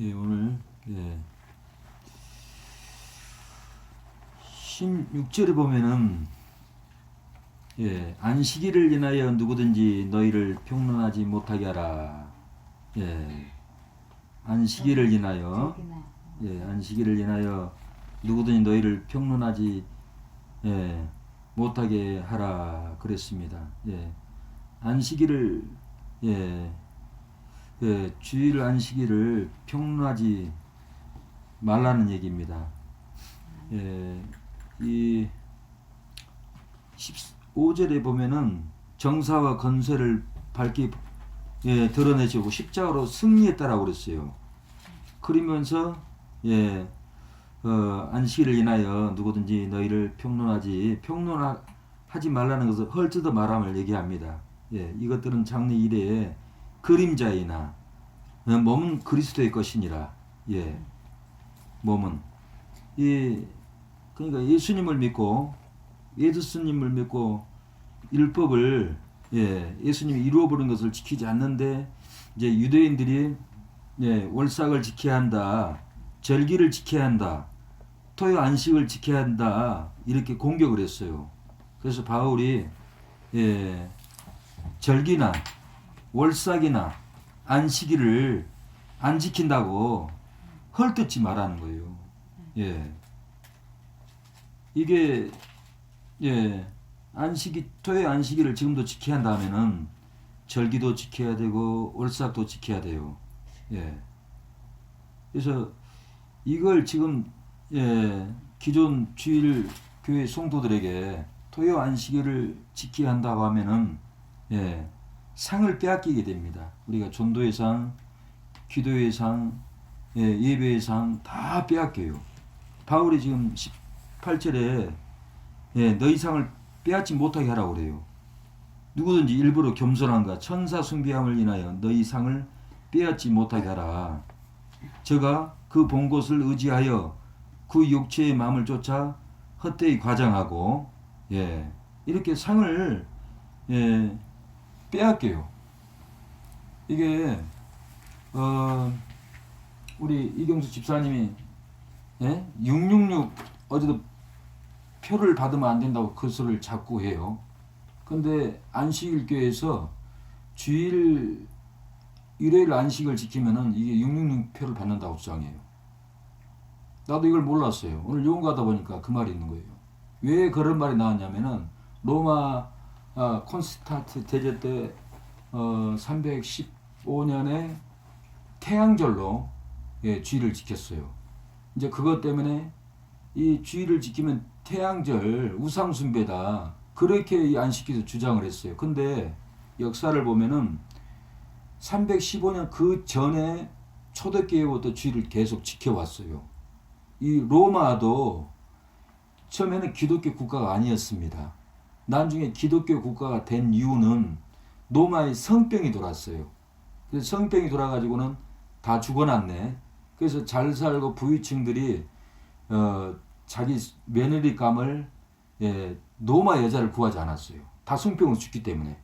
예, 오늘 예. 16절에 보면은 예, 안식일을 인하여 누구든지 너희를 평론하지 못하게 하라. 예. 안식일을 인하여. 예, 안식일을 인하여 누구든지 너희를 평론하지 예, 못하게 하라 그랬습니다. 예. 안식일을 예, 예, 주일 안식일을 평론하지 말라는 얘기입니다. 예, 이 15절에 보면은 정사와 건세를 밝게 예, 드러내시고 십자가로 승리했다라고 그랬어요. 그러면서 예, 어, 안식일을 인하여 누구든지 너희를 평론하지 평론하지 말라는 것을 헐뜯어 말함을 얘기합니다. 예, 이것들은 장래 이래의 그림자이나 어, 몸은 그리스도의 것이니라. 예, 몸은 이 그러니까 예수님을 믿고 예수님을 믿고 율법을 예, 예수님이 이루어 버린 것을 지키지 않는데 이제 유대인들이 예, 월삭을 지켜야 한다. 절기를 지켜야 한다. 토요 안식을 지켜야 한다. 이렇게 공격을 했어요. 그래서 바울이 예, 절기나 월삭이나 안식일을 안 지킨다고 헐뜯지 말라는 거예요. 예. 이게 예 안식이 토요일 안식일을 지금도 지켜야 한다면은 절기도 지켜야 되고 월삭도 지켜야 돼요. 예. 그래서 이걸 지금 예 기존 주일 교회 성도들에게 토요 안식일을 지켜야 한다고 하면은 예 상을 빼앗기게 됩니다. 우리가 전도의 상, 기도의 상, 예, 예배의 상 다 빼앗겨요. 바울이 지금 18절에 예, 너희 상을 빼앗지 못하게 하라고 그래요. 누구든지 일부러 겸손함과 천사 숭배함을 인하여 너희 상을 빼앗지 못하게 하라. 저가 그본 것을 의지하여 그 육체의 마음을 쫓아 헛되이 과장하고 예, 이렇게 상을 예, 빼앗겨요. 이게 어, 우리 이경수 집사님이 예? 666 어제도 표를 받으면 안 된다고 그 소리를 자꾸 해요. 근데 안식일 교회에서 주일 일요일 안식을 지키면은 이게 666 표를 받는다고 주장해요. 나도 이걸 몰랐어요. 오늘 요원 가다 보니까 그 말이 있는 거예요. 왜 그런 말이 나왔냐면은 로마 아, 콘스탄트 대제 때 어, 315년에 태양절로 예, 주일을 지켰어요. 이제 그것 때문에 이 주일을 지키면 태양절 우상 숭배다. 그렇게 이 안식기도 주장을 했어요. 근데 역사를 보면은 315년 그 전에 초대교회부터 주일을 계속 지켜왔어요. 이 로마도 처음에는 기독교 국가가 아니었습니다. 나중에 기독교 국가가 된 이유는 로마의 성병이 돌았어요. 그래서 성병이 돌아가지고는 다 죽어났네. 그래서 잘 살고 부유층들이 어, 자기 며느리감을 예, 로마 여자를 구하지 않았어요. 다 성병으로 죽기 때문에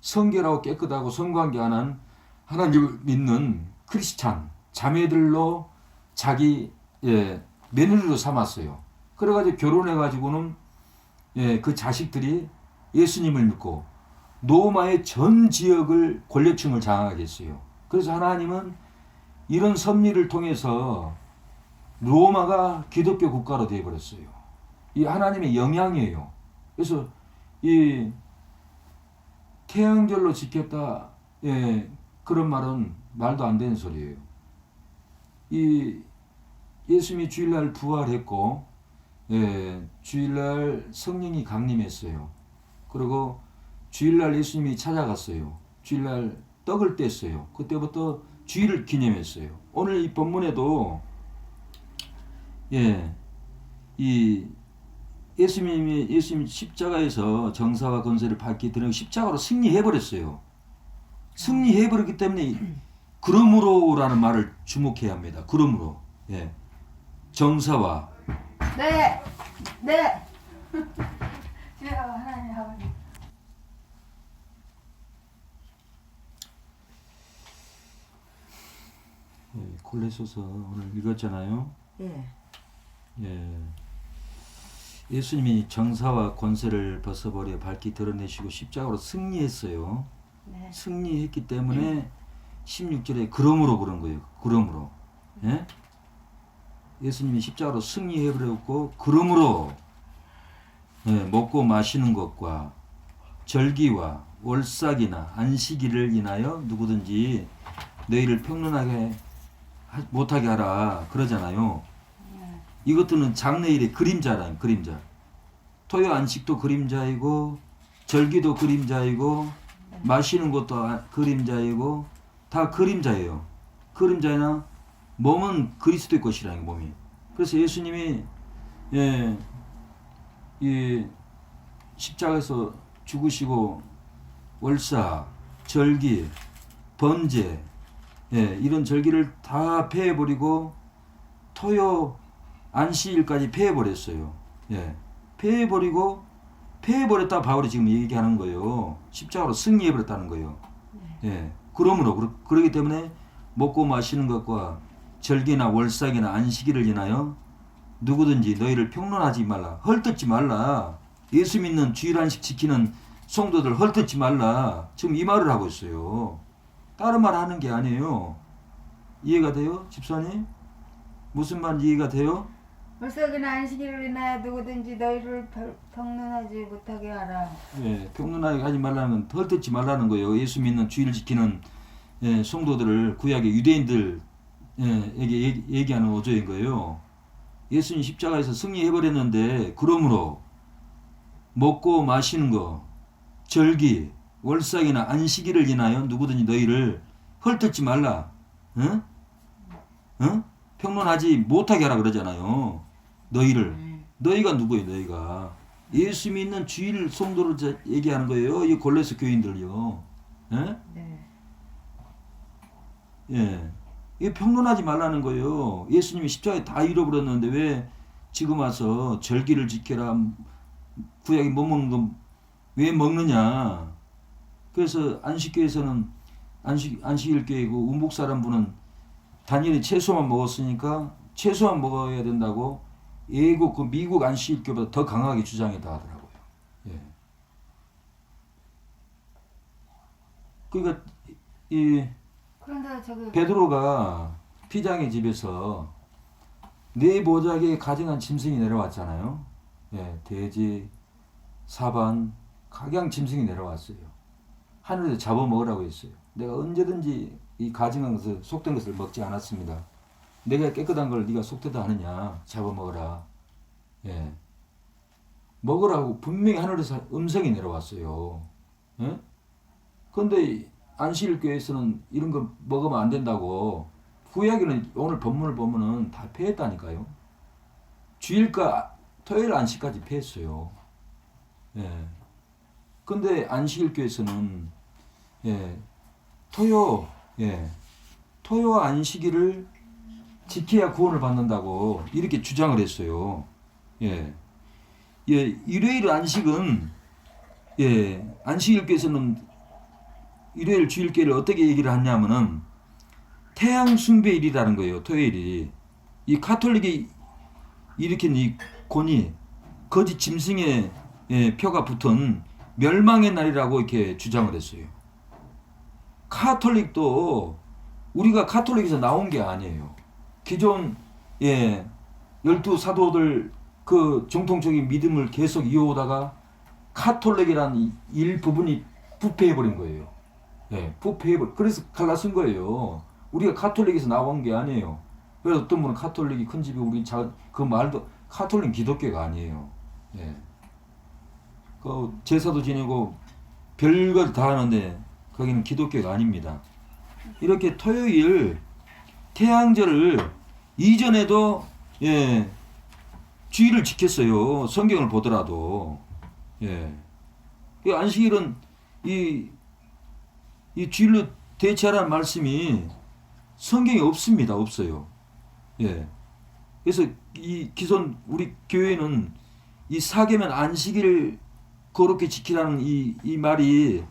성결하고 깨끗하고 성관계 안한 하나님을 믿는 크리스찬 자매들로 자기 예, 며느리로 삼았어요. 그래가지고 결혼해가지고는 예, 그 자식들이 예수님을 믿고 로마의 전 지역을 권력층을 장악하게 했어요. 그래서 하나님은 이런 섭리를 통해서 로마가 기독교 국가로 되어버렸어요. 이 하나님의 영향이에요. 그래서 이 태양절로 지켰다, 예, 그런 말은 말도 안 되는 소리예요. 이 예수님이 주일날 부활했고, 예, 주일날 성령이 강림했어요. 그리고 주일날 예수님이 찾아갔어요. 주일날 떡을 뗐어요. 그때부터 주일을 기념했어요. 오늘 이 본문에도 예, 이 예수님이 예수님 십자가에서 정사와 건세를 받기 때문에 십자가로 승리해 버렸어요. 승리해 버렸기 때문에 그러므로라는 말을 주목해야 합니다. 그러므로 예, 정사와 네, 네. 제가 하나님 아버지. 예, 골레소서 오늘 읽었잖아요. 예. 예. 예수님이 정사와 권세를 벗어버려 밝히 드러내시고 십자가로 승리했어요. 네. 승리했기 때문에 16절에 그러므로 그런 거예요. 그러므로. 예? 예수님이 십자가로 승리해 버렸고 그러므로 예, 먹고 마시는 것과 절기와 월삭이나 안식일을 인하여 누구든지 너희를 평론하게 하- 못하게 하라 그러잖아요. 네. 이것들은 장래일의 그림자라는 그림자. 토요 안식도 그림자이고 절기도 그림자이고 마시는 것도 아- 그림자이고 다 그림자예요. 그림자나 몸은 그리스도의 것이라는 게 몸이. 그래서 예수님이 예, 이 십자가에서 죽으시고 월사, 절기, 번제 예, 이런 절기를 다 폐해버리고 토요 안식일까지 폐해버렸어요. 예. 폐해버리고 폐해버렸다 바울이 지금 얘기하는 거예요. 십자가로 승리해버렸다는 거예요. 예. 그러므로 그러, 그러기 때문에 먹고 마시는 것과 절기나 월삭이나 안식일을 인하여 누구든지 너희를 평론하지 말라. 헐뜯지 말라. 예수 믿는 주일 안식 지키는 성도들 헐뜯지 말라. 지금 이 말을 하고 있어요. 다른 말 하는 게 아니에요. 이해가 돼요? 집사님? 무슨 말 이해가 돼요? 월삭이나 안식일을 인하여 누구든지 너희를 평- 평론하지 못하게 하라. 예, 평론하게 하지 말라는 건 헐뜯지 말라는 거예요. 예수 믿는 주일 지키는 예, 성도들을 구약의 유대인들 예, 에게 얘기- 얘기 하는 어조인 거예요. 예수님 십자가에서 승리해버렸는데 그러므로 먹고 마시는 거 절기 월삭이나 안식일을 인하여 누구든지 너희를 헐뜯지 말라. 응? 응? 평론하지 못하게 하라 그러잖아요. 너희를 네. 너희가 누구예요, 너희가? 예수 믿는 주일 성도를 자- 얘기하는 거예요. 이 골레스 교인들요. 예? 네. 예. 이 평론하지 말라는 거예요. 예수님이 십자가에 다 잃어버렸는데 왜 지금 와서 절기를 지켜라. 구약이 못 먹는 건 왜 먹느냐. 그래서 안식교에서는 안식, 안식일 교회고 운복 사람 분은 단일히 채소만 먹었으니까 채소만 먹어야 된다고 예국 그 미국 안식일 교보다 더 강하게 주장했다 하더라고요. 예. 그러니까 이 그런데 저기 베드로가 피장의 집에서 네 보자기에 가증한 짐승이 내려왔잖아요. 예, 돼지, 사반, 각양 짐승이 내려왔어요. 하늘에서 잡아 먹으라고 했어요. 내가 언제든지 이 가증한 것을 속된 것을 먹지 않았습니다. 내가 깨끗한 걸 네가 속되다 하느냐? 잡아 먹어라. 예. 먹으라고 분명히 하늘에서 음성이 내려왔어요. 예? 근데 안식일 교회에서는 이런 거 먹으면 안 된다고 구약에는 오늘 본문을 보면은 다 폐했다니까요. 주일과 토요일 안식까지 폐했어요. 예. 근데 안식일 교회에서는 예. 토요 예. 토요 안식일을 지켜야 구원을 받는다고 이렇게 주장을 했어요. 예. 예, 일요일 안식은 예, 안식일 교회에서는 일요일 주일교회를 어떻게 얘기를 하냐면은 태양 숭배일이라는 거예요. 토요일이 이 카톨릭이 일으킨 이 권위 거짓 짐승의 예, 표가 붙은 멸망의 날이라고 이렇게 주장을 했어요. 카톨릭도 우리가 카톨릭에서 나온 게 아니에요. 기존 예 열두 사도들 그 정통적인 믿음을 계속 이어오다가 카톨릭이라는 이 일부분이 부패해 버린 거예요. 예, 부패해버 그래서 갈라쓴 거예요. 우리가 카톨릭에서 나온 게 아니에요. 그래서 어떤 분은 카톨릭이 큰 집이 우리 자, 그 말도 카톨릭 기독교가 아니에요. 예. 그 제사도 지내고 별걸 다 하는데 거기는 기독교가 아닙니다. 이렇게 토요일 태양절을 이전에도 예 주의를 지켰어요. 성경을 보더라도 예. 이 안식일은 이 이 주일로 대체하라는 말씀이 성경에 없습니다. 없어요. 예. 그래서 이 기존 우리 교회는 이 사계면 안식일 거룩히 지키라는 이, 이 말이